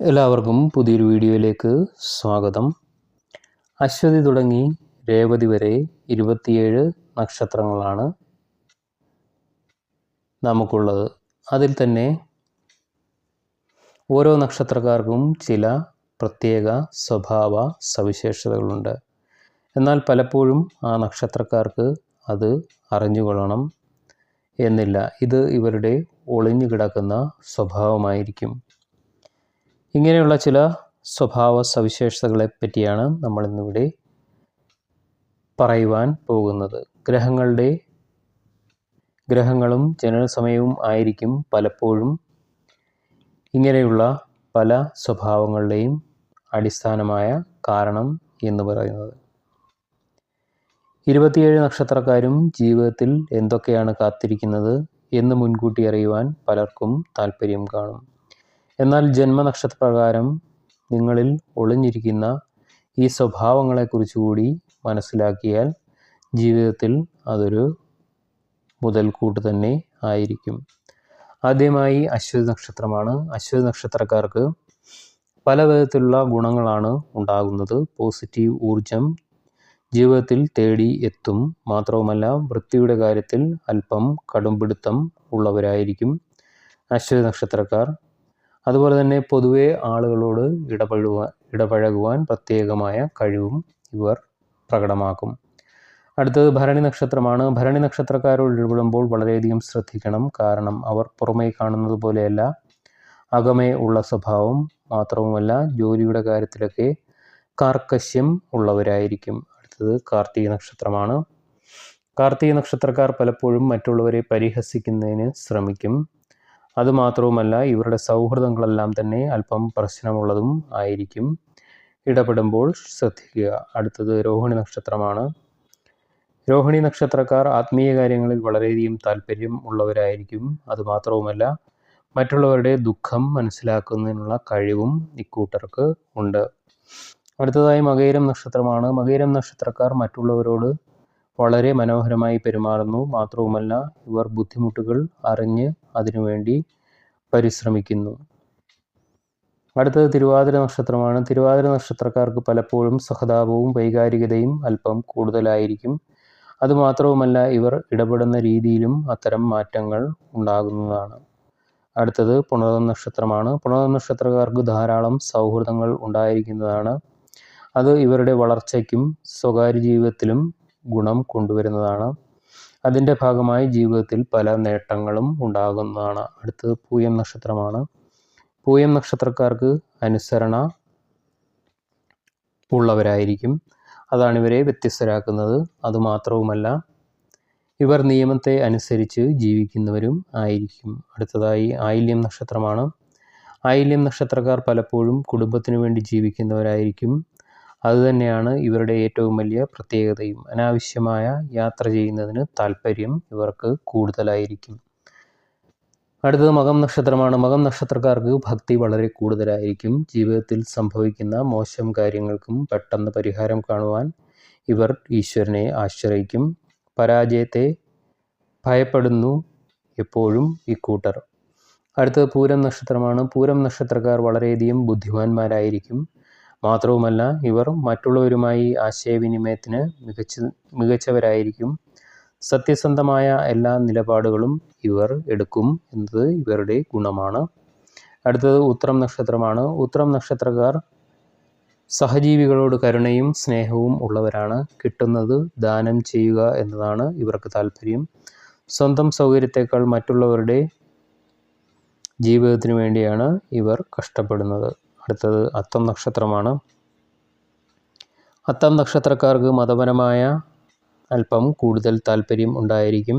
എല്ലാവർക്കും പുതിയൊരു വീഡിയോയിലേക്ക് സ്വാഗതം. അശ്വതി തുടങ്ങി രേവതി വരെ ഇരുപത്തിയേഴ് നക്ഷത്രങ്ങളാണ് നമുക്കുള്ളത്. അതിൽ തന്നെ ഓരോ നക്ഷത്രക്കാർക്കും ചില പ്രത്യേക സ്വഭാവ സവിശേഷതകളുണ്ട്. എന്നാൽ പലപ്പോഴും ആ നക്ഷത്രക്കാർക്ക് അത് അറിഞ്ഞുകൊള്ളണം എന്നില്ല. ഇത് ഇവരുടെ ഒളിഞ്ഞു കിടക്കുന്ന സ്വഭാവമായിരിക്കും. ഇങ്ങനെയുള്ള ചില സ്വഭാവ സവിശേഷതകളെ പറ്റിയാണ് നമ്മൾ ഇന്നിവിടെ പറയുവാൻ പോകുന്നത്. ഗ്രഹങ്ങളുടെ ഗ്രഹങ്ങളും ജനന സമയവും ആയിരിക്കും പലപ്പോഴും ഇങ്ങനെയുള്ള പല സ്വഭാവങ്ങളുടെയും അടിസ്ഥാനമായ കാരണം എന്ന് പറയുന്നത്. ഇരുപത്തിയേഴ് നക്ഷത്രക്കാരും ജീവിതത്തിൽ എന്തൊക്കെയാണ് കാത്തിരിക്കുന്നത് എന്ന് മുൻകൂട്ടി അറിയുവാൻ പലർക്കും താല്പര്യം കാണും. എന്നാൽ ജന്മനക്ഷത്രപ്രകാരം നിങ്ങളിൽ ഒളിഞ്ഞിരിക്കുന്ന ഈ സ്വഭാവങ്ങളെക്കുറിച്ച് കൂടി മനസ്സിലാക്കിയാൽ ജീവിതത്തിൽ അതൊരു മുതൽക്കൂട്ട് തന്നെ ആയിരിക്കും. ആദ്യമായി അശ്വതി നക്ഷത്രമാണ്. അശ്വതി നക്ഷത്രക്കാർക്ക് പല വിധത്തിലുള്ള ഗുണങ്ങളാണ് ഉണ്ടാകുന്നത്. പോസിറ്റീവ് ഊർജം ജീവിതത്തിൽ തേടി എത്തും. മാത്രവുമല്ല വൃത്തിയുടെ കാര്യത്തിൽ അല്പം കടുംപിടുത്തം ഉള്ളവരായിരിക്കും അശ്വതി നക്ഷത്രക്കാർ. അതുപോലെ തന്നെ പൊതുവെ ആളുകളോട് ഇടപഴകുവാൻ ഇടപഴകുവാൻ പ്രത്യേകമായ കഴിവും ഇവർ പ്രകടമാക്കും. അടുത്തത് ഭരണി നക്ഷത്രമാണ്. ഭരണി നക്ഷത്രക്കാരോട് ഇടപെടുമ്പോൾ വളരെയധികം ശ്രദ്ധിക്കണം. കാരണം അവർ പുറമേ കാണുന്നത് പോലെയല്ല. അകമേ ഉള്ള സ്വഭാവം മാത്രവുമല്ല ജോലിയുടെ കാര്യത്തിലൊക്കെ കാർക്കശ്യം ഉള്ളവരായിരിക്കും. അടുത്തത് കാർത്തിക നക്ഷത്രമാണ്. കാർത്തിക നക്ഷത്രക്കാർ പലപ്പോഴും മറ്റുള്ളവരെ പരിഹസിക്കുന്നതിന് ശ്രമിക്കും. അതുമാത്രവുമല്ല ഇവരുടെ സൗഹൃദങ്ങളെല്ലാം തന്നെ അല്പം പ്രശ്നമുള്ളതും ആയിരിക്കും. ഇടപെടുമ്പോൾ ശ്രദ്ധിക്കുക. അടുത്തത് രോഹിണി നക്ഷത്രമാണ്. രോഹിണി നക്ഷത്രക്കാർ ആത്മീയ കാര്യങ്ങളിൽ വളരെയധികം താല്പര്യം ഉള്ളവരായിരിക്കും. അതുമാത്രവുമല്ല മറ്റുള്ളവരുടെ ദുഃഖം മനസ്സിലാക്കുന്നതിനുള്ള കഴിവും ഇക്കൂട്ടർക്ക് ഉണ്ട്. അടുത്തതായി മകയിരം നക്ഷത്രമാണ്. മകയിരം നക്ഷത്രക്കാർ മറ്റുള്ളവരോട് വളരെ മനോഹരമായി പെരുമാറുന്നു. മാത്രവുമല്ല ഇവർ ബുദ്ധിമുട്ടുകൾ അറിഞ്ഞ് അതിനുവേണ്ടി പരിശ്രമിക്കുന്നു. അടുത്തത് തിരുവാതിര നക്ഷത്രമാണ്. തിരുവാതിര നക്ഷത്രക്കാർക്ക് പലപ്പോഴും സഹതാപവും വൈകാരികതയും അല്പം കൂടുതലായിരിക്കും. അതുമാത്രവുമല്ല ഇവർ ഇടപെടുന്ന രീതിയിലും അത്തരം മാറ്റങ്ങൾ ഉണ്ടാകുന്നതാണ്. അടുത്തത് പുണർന്ന നക്ഷത്രമാണ്. പുണർന്ന നക്ഷത്രക്കാർക്ക് ധാരാളം സൗഹൃദങ്ങൾ ഉണ്ടായിരിക്കുന്നതാണ്. അത് ഇവരുടെ വളർച്ചയ്ക്കും സ്വകാര്യ ജീവിതത്തിലും ഗുണം കൊണ്ടുവരുന്നതാണ്. അതിന്റെ ഭാഗമായി ജീവിതത്തിൽ പല നേട്ടങ്ങളും ഉണ്ടാകുന്നതാണ്. അടുത്തത് പൂയം നക്ഷത്രമാണ്. പൂയം നക്ഷത്രക്കാർക്ക് അനുസരണ ഉള്ളവരായിരിക്കും. അതാണ് ഇവരെ വ്യത്യസ്തരാക്കുന്നത്. അതുമാത്രവുമല്ല ഇവർ നിയമത്തെ അനുസരിച്ച് ജീവിക്കുന്നവരും ആയിരിക്കും. അടുത്തതായി ആയില്യം നക്ഷത്രമാണ്. ആയില്യം നക്ഷത്രക്കാർ പലപ്പോഴും കുടുംബത്തിനു വേണ്ടി ജീവിക്കുന്നവരായിരിക്കും. അതുതന്നെയാണ് ഇവരുടെ ഏറ്റവും വലിയ പ്രത്യേകതയും. അനാവശ്യമായ യാത്ര ചെയ്യുന്നതിന് താല്പര്യം ഇവർക്ക് കൂടുതലായിരിക്കും. അടുത്തത് മകം നക്ഷത്രമാണ്. മകം നക്ഷത്രക്കാർക്ക് ഭക്തി വളരെ കൂടുതലായിരിക്കും. ജീവിതത്തിൽ സംഭവിക്കുന്ന മോശം കാര്യങ്ങൾക്കും പെട്ടെന്ന് പരിഹാരം കാണുവാൻ ഇവർ ഈശ്വരനെ ആശ്രയിക്കും. പരാജയത്തെ ഭയപ്പെടുന്നു എപ്പോഴും ഇക്കൂട്ടർ അടുത്തത് പൂരം നക്ഷത്രമാണ്. പൂരം നക്ഷത്രക്കാർ വളരെയധികം ബുദ്ധിമാന്മാരായിരിക്കും. മാത്രവുമല്ല ഇവർ മറ്റുള്ളവരുമായി ആശയവിനിമയത്തിന് മികച്ച മികച്ചവരായിരിക്കും. സത്യസന്ധമായ എല്ലാ നിലപാടുകളും ഇവർ എടുക്കും എന്നത് ഇവരുടെ ഗുണമാണ്. അടുത്തത് ഉത്രം നക്ഷത്രമാണ്. ഉത്രം നക്ഷത്രക്കാർ സഹജീവികളോട് കരുണയും സ്നേഹവും ഉള്ളവരാണ്. കിട്ടുന്നത് ദാനം ചെയ്യുക എന്നതാണ് ഇവർക്ക് താല്പര്യം. സ്വന്തം സൗകര്യത്തേക്കാൾ മറ്റുള്ളവരുടെ ജീവിതത്തിന് വേണ്ടിയാണ് ഇവർ കഷ്ടപ്പെടുന്നത്. അടുത്തത് അത്തം നക്ഷത്രമാണ്. അത്തം നക്ഷത്രക്കാർക്ക് മതപരമായ അല്പം കൂടുതൽ താല്പര്യം ഉണ്ടായിരിക്കും.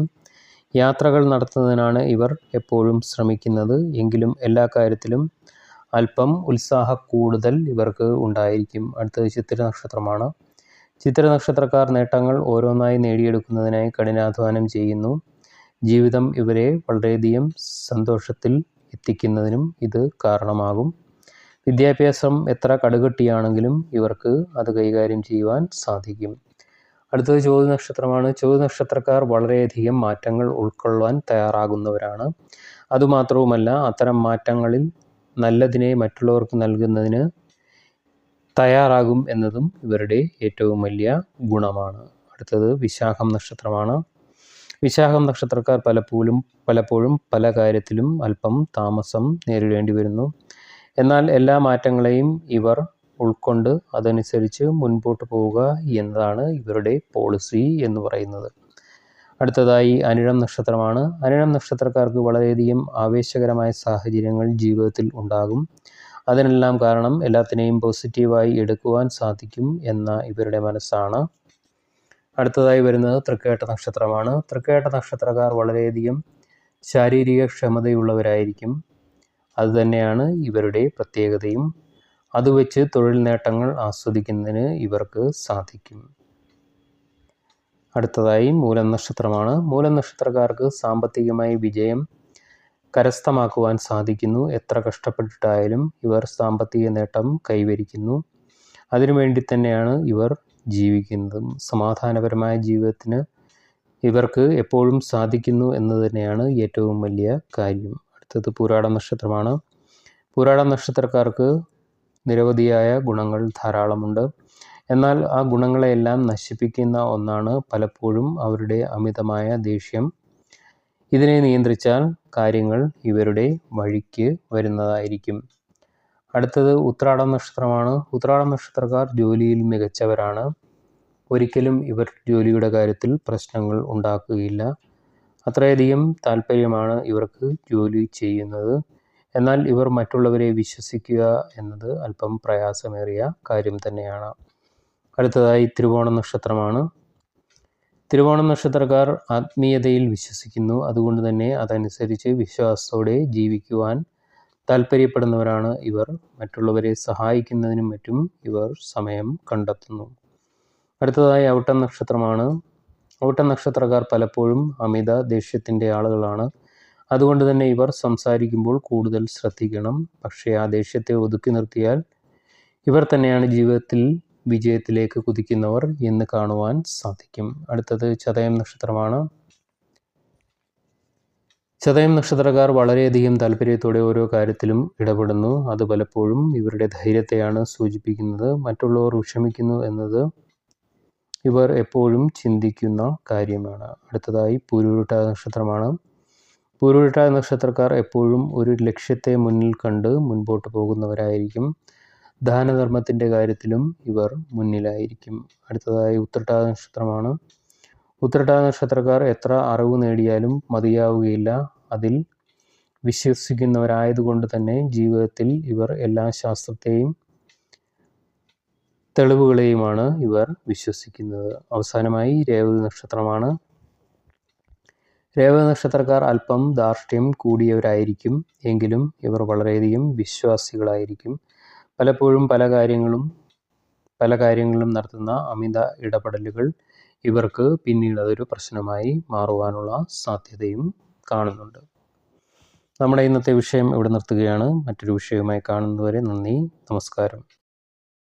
യാത്രകൾ നടത്തുന്നതിനാണ് ഇവർ എപ്പോഴും ശ്രമിക്കുന്നത്. എങ്കിലും എല്ലാ കാര്യത്തിലും അല്പം ഉത്സാഹ കൂടുതൽ ഇവർക്ക് ഉണ്ടായിരിക്കും. അടുത്തത് ചിത്ര നക്ഷത്രമാണ്. ചിത്ര നക്ഷത്രക്കാർ നേട്ടങ്ങൾ ഓരോന്നായി നേടിയെടുക്കുന്നതിനായി കഠിനാധ്വാനം ചെയ്യുന്നു. ജീവിതം ഇവരെ വളരെയധികം സന്തോഷത്തിൽ എത്തിക്കുന്നതിനും ഇത് കാരണമാകും. വിദ്യാഭ്യാസം എത്ര കടുകട്ടിയാണെങ്കിലും ഇവർക്ക് അത് കൈകാര്യം ചെയ്യുവാൻ സാധിക്കും. അടുത്തത് ചോദ്യ നക്ഷത്രമാണ് ചോദ്യ നക്ഷത്രക്കാർ വളരെയധികം മാറ്റങ്ങൾ ഉൾക്കൊള്ളുവാൻ തയ്യാറാകുന്നവരാണ്. അതുമാത്രവുമല്ല അത്തരം മാറ്റങ്ങളിൽ നല്ലതിനെ മറ്റുള്ളവർക്ക് നൽകുന്നതിന് തയ്യാറാകും എന്നതും ഇവരുടെ ഏറ്റവും വലിയ ഗുണമാണ്. അടുത്തത് വിശാഖം നക്ഷത്രമാണ്. വിശാഖം നക്ഷത്രക്കാർ പലപ്പോഴും പലപ്പോഴും പല കാര്യത്തിലും അല്പം താമസം നേരിടേണ്ടി വരുന്നു. എന്നാൽ എല്ലാ മാറ്റങ്ങളെയും ഇവർ ഉൾക്കൊണ്ട് അതനുസരിച്ച് മുൻപോട്ട് പോവുക എന്നതാണ് ഇവരുടെ പോളിസി എന്ന് പറയുന്നത്. അടുത്തതായി അനിഴം നക്ഷത്രമാണ്. അനിഴം നക്ഷത്രക്കാർക്ക് വളരെയധികം ആവേശകരമായ സാഹചര്യങ്ങൾ ജീവിതത്തിൽ ഉണ്ടാകും. അതിനെല്ലാം കാരണം എല്ലാത്തിനെയും പോസിറ്റീവായി എടുക്കുവാൻ സാധിക്കും എന്ന ഇവരുടെ മനസ്സാണ്. അടുത്തതായി വരുന്നത് തൃക്കേട്ട നക്ഷത്രമാണ്. തൃക്കേട്ട നക്ഷത്രക്കാർ വളരെയധികം ശാരീരിക ക്ഷമതയുള്ളവരായിരിക്കും. അതുതന്നെയാണ് ഇവരുടെ പ്രത്യേകതയും. അത് വെച്ച് തൊഴിൽ നേട്ടങ്ങൾ ആസ്വദിക്കുന്നതിന് ഇവർക്ക് സാധിക്കും. അടുത്തതായി മൂലം നക്ഷത്രമാണ്. മൂലം നക്ഷത്രക്കാർക്ക് സാമ്പത്തികമായി വിജയം കരസ്ഥമാക്കുവാൻ സാധിക്കുന്നു. എത്ര കഷ്ടപ്പെട്ടിട്ടായാലും ഇവർ സാമ്പത്തിക നേട്ടം കൈവരിക്കുന്നു. അതിനുവേണ്ടി തന്നെയാണ് ഇവർ ജീവിക്കുന്നതും. സമാധാനപരമായ ജീവിതത്തിന് ഇവർക്ക് എപ്പോഴും സാധിക്കുന്നു എന്ന് തന്നെയാണ് ഏറ്റവും വലിയ കാര്യം. അടുത്തത് പൂരാട നക്ഷത്രമാണ്. പൂരാട നക്ഷത്രക്കാർക്ക് നിരവധിയായ ഗുണങ്ങൾ ധാരാളമുണ്ട്. എന്നാൽ ആ ഗുണങ്ങളെയെല്ലാം നശിപ്പിക്കുന്ന ഒന്നാണ് പലപ്പോഴും അവരുടെ അമിതമായ ദേഷ്യം. ഇതിനെ നിയന്ത്രിച്ചാൽ കാര്യങ്ങൾ ഇവരുടെ വഴിക്ക് വരുന്നതായിരിക്കും. അടുത്തത് ഉത്രാട നക്ഷത്രമാണ്. ഉത്രാട നക്ഷത്രക്കാർ ജോലിയിൽ മികച്ചവരാണ്. ഒരിക്കലും ഇവർ ജോലിയുടെ കാര്യത്തിൽ പ്രശ്നങ്ങൾ ഉണ്ടാക്കുകയില്ല. അത്രയധികം താല്പര്യമാണ് ഇവർക്ക് ജോലി ചെയ്യുന്നത്. എന്നാൽ ഇവർ മറ്റുള്ളവരെ വിശ്വസിക്കുക എന്നത് അല്പം പ്രയാസമേറിയ കാര്യം തന്നെയാണ്. അടുത്തതായി തിരുവോണ നക്ഷത്രമാണ്. തിരുവോണം നക്ഷത്രക്കാർ ആത്മീയതയിൽ വിശ്വസിക്കുന്നു. അതുകൊണ്ട് തന്നെ അതനുസരിച്ച് വിശ്വാസത്തോടെ ജീവിക്കുവാൻ താല്പര്യപ്പെടുന്നവരാണ് ഇവർ. മറ്റുള്ളവരെ സഹായിക്കുന്നതിനും മറ്റും ഇവർ സമയം കണ്ടെത്തുന്നു. അടുത്തതായി ഔട്ടം നക്ഷത്രമാണ്. ഔട്ടം നക്ഷത്രക്കാർ പലപ്പോഴും അമിത ദേഷ്യത്തിന്റെ ആളുകളാണ്. അതുകൊണ്ട് തന്നെ ഇവർ സംസാരിക്കുമ്പോൾ കൂടുതൽ ശ്രദ്ധിക്കണം. പക്ഷേ ആ ദേഷ്യത്തെ ഒതുക്കി നിർത്തിയാൽ ഇവർ തന്നെയാണ് ജീവിതത്തിൽ വിജയത്തിലേക്ക് കുതിക്കുന്നവർ എന്ന് കാണുവാൻ സാധിക്കും. അടുത്തത് ചതയം നക്ഷത്രമാണ്. ചതയം നക്ഷത്രക്കാർ വളരെയധികം താല്പര്യത്തോടെ ഓരോ കാര്യത്തിലും ഇടപെടുന്നു. അത് പലപ്പോഴും ഇവരുടെ ധൈര്യത്തെയാണ് സൂചിപ്പിക്കുന്നത്. മറ്റുള്ളവർ വിഷമിക്കുന്നു എന്നത് ഇവർ എപ്പോഴും ചിന്തിക്കുന്ന കാര്യമാണ്. അടുത്തതായി പൂരുരുട്ട നക്ഷത്രമാണ്. പൂരുരുട്ട നക്ഷത്രക്കാർ എപ്പോഴും ഒരു ലക്ഷ്യത്തെ മുന്നിൽ കണ്ട് മുൻപോട്ട് പോകുന്നവരായിരിക്കും. ദാനധർമ്മത്തിന്റെ കാര്യത്തിലും ഇവർ മുന്നിലായിരിക്കും. അടുത്തതായി ഉത്രട്ട നക്ഷത്രമാണ്. ഉത്രട്ട നക്ഷത്രക്കാർ എത്ര അറിവ് നേടിയാലും മതിയാവുകയില്ല. അതിൽ വിശ്വസിക്കുന്നവരായതുകൊണ്ട് തന്നെ ജീവിതത്തിൽ ഇവർ എല്ലാ ശാസ്ത്രത്തെയും തെളിവുകളെയുമാണ് ഇവർ വിശ്വസിക്കുന്നത്. അവസാനമായി രേവതി നക്ഷത്രമാണ്. രേവതി നക്ഷത്രക്കാർ അല്പം ധാർഷ്ട്യം കൂടിയവരായിരിക്കും. എങ്കിലും ഇവർ വളരെയധികം വിശ്വാസികളായിരിക്കും. പലപ്പോഴും പല കാര്യങ്ങളും പല കാര്യങ്ങളിലും നടത്തുന്ന അമിത ഇടപെടലുകൾ ഇവർക്ക് പിന്നീട് അതൊരു പ്രശ്നമായി മാറുവാനുള്ള സാധ്യതയും കാണുന്നുണ്ട്. നമ്മുടെ ഇന്നത്തെ വിഷയം ഇവിടെ നിർത്തുകയാണ്. മറ്റൊരു വിഷയവുമായി കാണുന്നതുവരെ നന്ദി നമസ്കാരം.